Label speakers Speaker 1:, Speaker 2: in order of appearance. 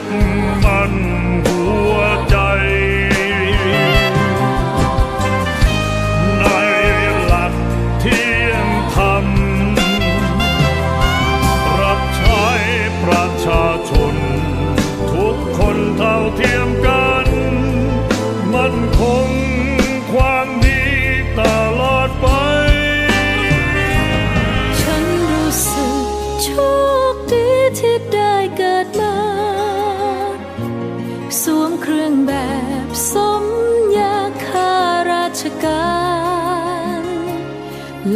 Speaker 1: ด
Speaker 2: มันหัวใจในหลักเที่ยงธรรมรับใช้ประชาชน ทุกคนเท่าเทียมกัน